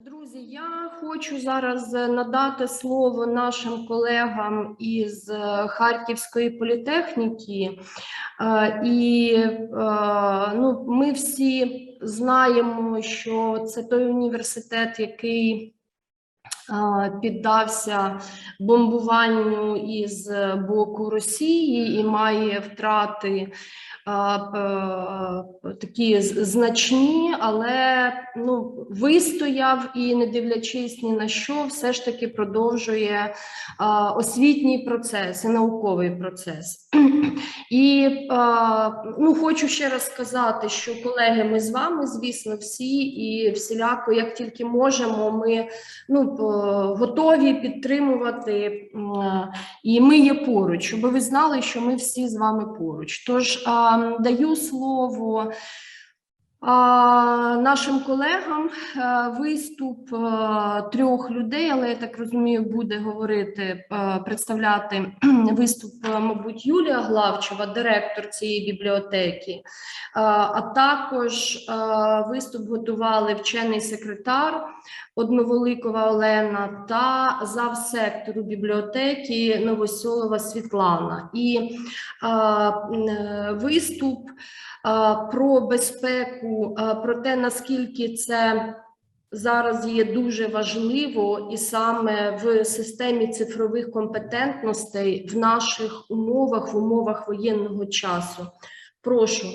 Друзі, я хочу зараз надати слово нашим колегам із е, Харківської політехніки. Е, І е, ну, ми всі знаємо, що це той університет, який піддався бомбуванню із боку Росії і має втрати такі значні, але ну, вистояв і, не дивлячись ні на що, все ж таки продовжує освітній процес і науковий процес. І ну, хочу ще раз сказати, що колеги, ми з вами, звісно, всі і всіляко, як тільки можемо, ми ну, готові підтримувати, і ми є поруч, щоб ви знали, що ми всі з вами поруч. Тож даю слово нашим колегам Е, виступ е, трьох людей, але я так розумію, буде говорити, е, представляти виступ, мабуть, Юлія Главчева, директор цієї бібліотеки. А також виступ готували вчений секретар Одновеликова Олена та завсектору бібліотеки Новосьолова Світлана. І виступ про безпеку, е, про те, наскільки це зараз є дуже важливо, і саме в системі цифрових компетентностей в наших умовах, в умовах воєнного часу. Прошу.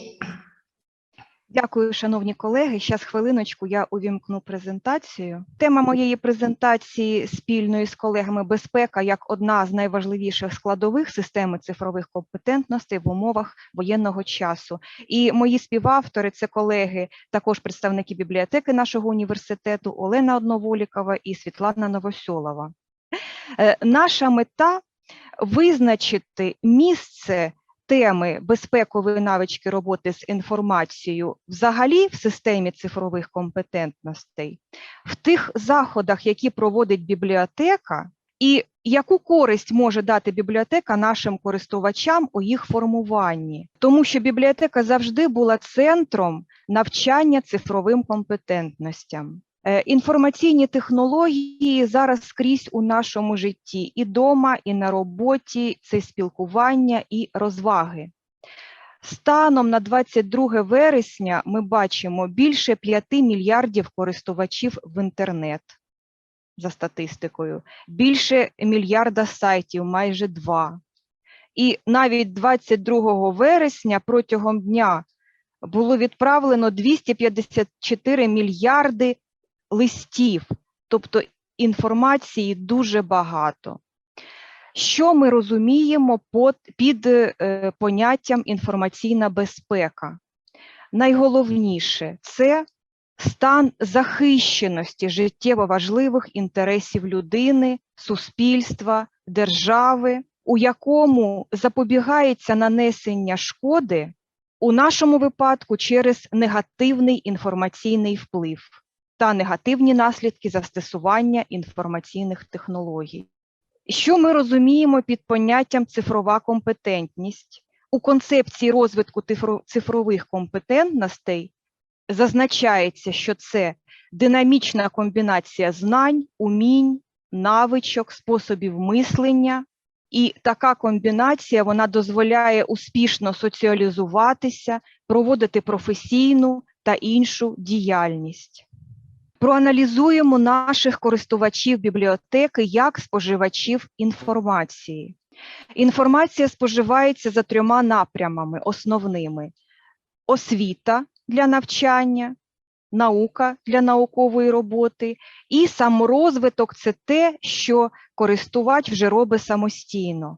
Дякую, шановні колеги. Зараз хвилиночку я увімкну презентацію. Тема моєї презентації спільної з колегами безпека як одна з найважливіших складових системи цифрових компетентностей в умовах воєнного часу. І мої співавтори це колеги, також представники бібліотеки нашого університету Олена Одноволікова і Світлана Новосьолова. Е, Наша мета визначити місце теми безпекової навички роботи з інформацією взагалі в системі цифрових компетентностей, в тих заходах, які проводить бібліотека, і яку користь може дати бібліотека нашим користувачам у їх формуванні, тому що бібліотека завжди була центром навчання цифровим компетентностям. Е, Інформаційні технології зараз скрізь у нашому житті і дома, і на роботі, це спілкування і розваги. Станом на 22 вересня ми бачимо більше 5 мільярдів користувачів в інтернет за статистикою, більше мільярда сайтів, майже 2. І навіть 22 вересня протягом дня було відправлено 254 мільярди листів, тобто інформації дуже багато. Що ми розуміємо під е, поняттям інформаційна безпека? Найголовніше це стан захищеності життєво важливих інтересів людини, суспільства, держави, у якому запобігається нанесення шкоди, у нашому випадку через негативний інформаційний вплив та негативні наслідки застосування інформаційних технологій. Що ми розуміємо під поняттям цифрова компетентність? У концепції розвитку цифрових компетентностей зазначається, що це динамічна комбінація знань, умінь, навичок, способів мислення. І така комбінація вона дозволяє успішно соціалізуватися, проводити професійну та іншу діяльність. Проаналізуємо наших користувачів бібліотеки як споживачів інформації. Інформація споживається за трьома напрямами основними: освіта для навчання, наука для наукової роботи, і саморозвиток це те, що користувач вже робить самостійно.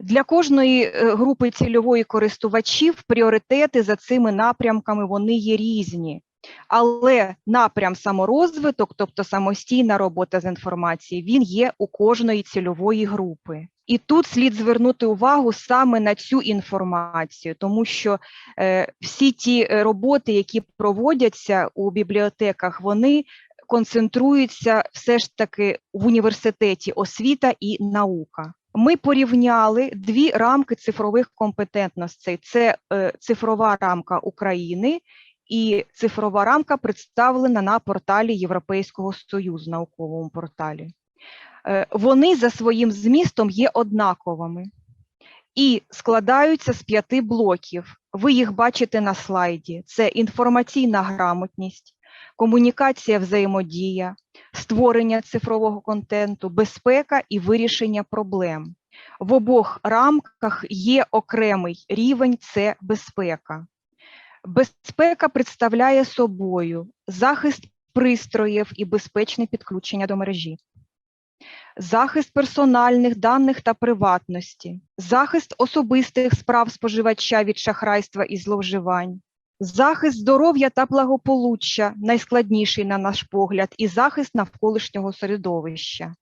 Для кожної е, групи цільової користувачів пріоритети за цими напрямками вони є різні. Але напрям саморозвиток, тобто самостійна робота з інформацією, він є у кожної цільової групи. І тут слід звернути увагу саме на цю інформацію, тому що е, всі ті е, роботи, які проводяться у бібліотеках, вони концентруються все ж таки в університеті освіта і наука. Ми порівняли дві рамки цифрових компетентностей: це е, цифрова рамка України і цифрова рамка представлена на порталі Європейського Союзу, науковому порталі. Е, Вони за своїм змістом є однаковими і складаються з п'яти блоків. Ви їх бачите на слайді: це інформаційна грамотність, комунікація, взаємодія, створення цифрового контенту, безпека і вирішення проблем. В обох рамках є окремий рівень це безпека. Безпека представляє собою захист пристроїв і безпечне підключення до мережі, захист персональних даних та приватності, захист особистих справ споживача від шахрайства і зловживань, захист здоров'я та благополуччя, найскладніший на наш погляд, і захист навколишнього середовища.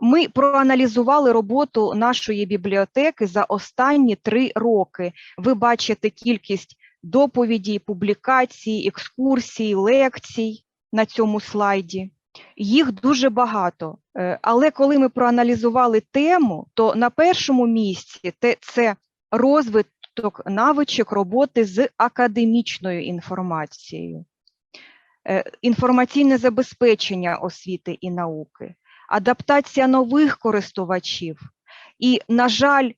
Ми проаналізували роботу нашої бібліотеки за останні три роки. Ви бачите кількість доповідей, публікацій, екскурсій, лекцій на цьому слайді. Їх дуже багато. Е, Але коли ми проаналізували тему, то на першому місці це розвиток навичок роботи з академічною інформацією, Е, інформаційне забезпечення освіти і науки, адаптація нових користувачів. І, на жаль,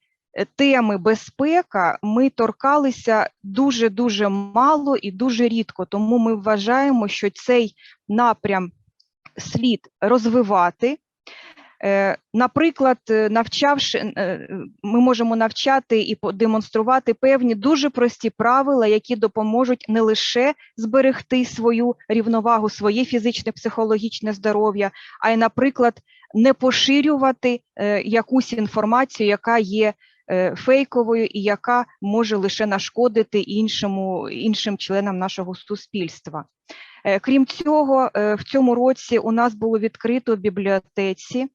теми безпека ми торкалися дуже-дуже мало і дуже рідко, тому ми вважаємо, що цей напрям слід розвивати. Е, Наприклад, е, навчавши, е, ми можемо навчати і демонструвати певні дуже прості правила, які допоможуть не лише зберегти свою рівновагу, своє фізичне, психологічне здоров'я, а й, наприклад, не поширювати якусь інформацію, яка є фейковою і яка може лише нашкодити іншому, іншим членам нашого суспільства. Е, Крім цього, е, в цьому році у нас було відкрито в бібліотеці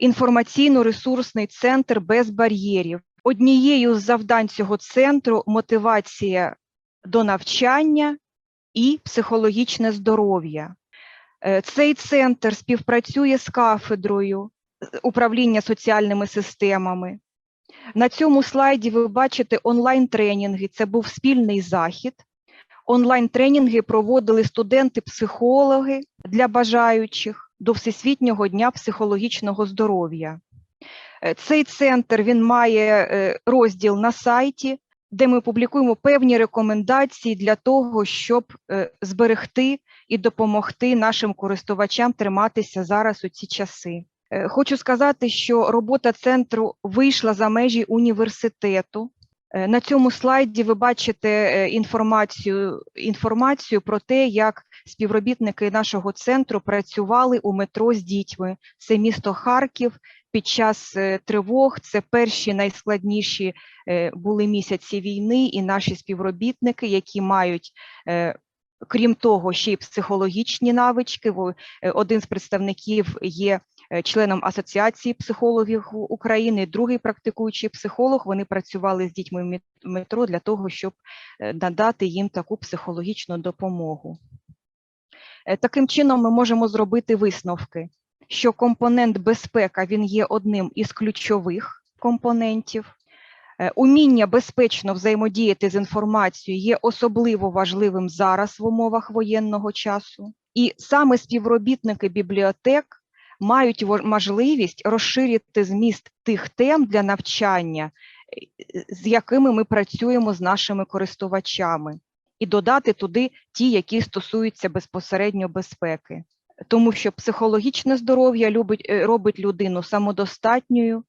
інформаційно-ресурсний центр без бар'єрів. Однією з завдань цього центру мотивація до навчання і психологічне здоров'я. Е, Цей центр співпрацює з кафедрою е, управління соціальними системами. На цьому слайді ви бачите онлайн-тренінги. Це був спільний захід. Онлайн-тренінги проводили студенти-психологи для бажаючих до Всесвітнього дня психологічного здоров'я. Е, Цей центр він має е, розділ на сайті, де ми публікуємо певні рекомендації для того, щоб е, зберегти і допомогти нашим користувачам триматися зараз у ці часи. Е, Хочу сказати, що робота центру вийшла за межі університету. Е, На цьому слайді ви бачите е, інформацію, інформацію про те, як співробітники нашого центру працювали у метро з дітьми. Це місто Харків під час тривог. Це перші найскладніші були місяці війни, і наші співробітники, які мають. Крім того, ще й психологічні навички. Один з представників є членом Асоціації психологів України, другий практикуючий психолог. Вони працювали з дітьми в метро для того, щоб е, надати їм таку психологічну допомогу. Е, Таким чином, ми можемо зробити висновки, що компонент безпека він є одним із ключових компонентів. Е, Уміння безпечно взаємодіяти з інформацією є особливо важливим зараз в умовах воєнного часу, і саме співробітники бібліотек мають можливість розширити зміст тих тем для навчання, е, з якими ми працюємо з нашими користувачами, і додати туди ті, які стосуються безпосередньо безпеки. Тому що психологічне здоров'я е, робить людину самодостатньою,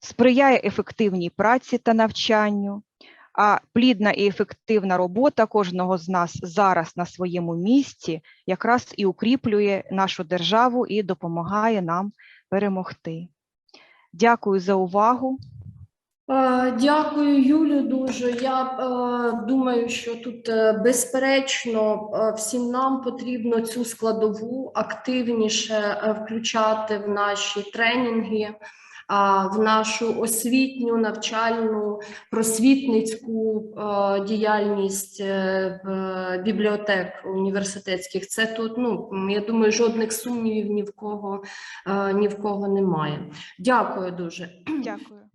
сприяє ефективній праці та навчанню, а плідна і ефективна робота кожного з нас зараз на своєму місці якраз і укріплює нашу державу і допомагає нам перемогти. Дякую за увагу. Е, Дякую, Юлю. Дуже. Я е, думаю, що тут е, безперечно всім нам потрібно цю складову активніше включати в наші тренінги, в нашу освітню, навчальну, просвітницьку е, діяльність е, бібліотек університетських. Це тут, ну я думаю, жодних сумнівів ні в кого, е, ні в кого немає. Дякую дуже. Дякую.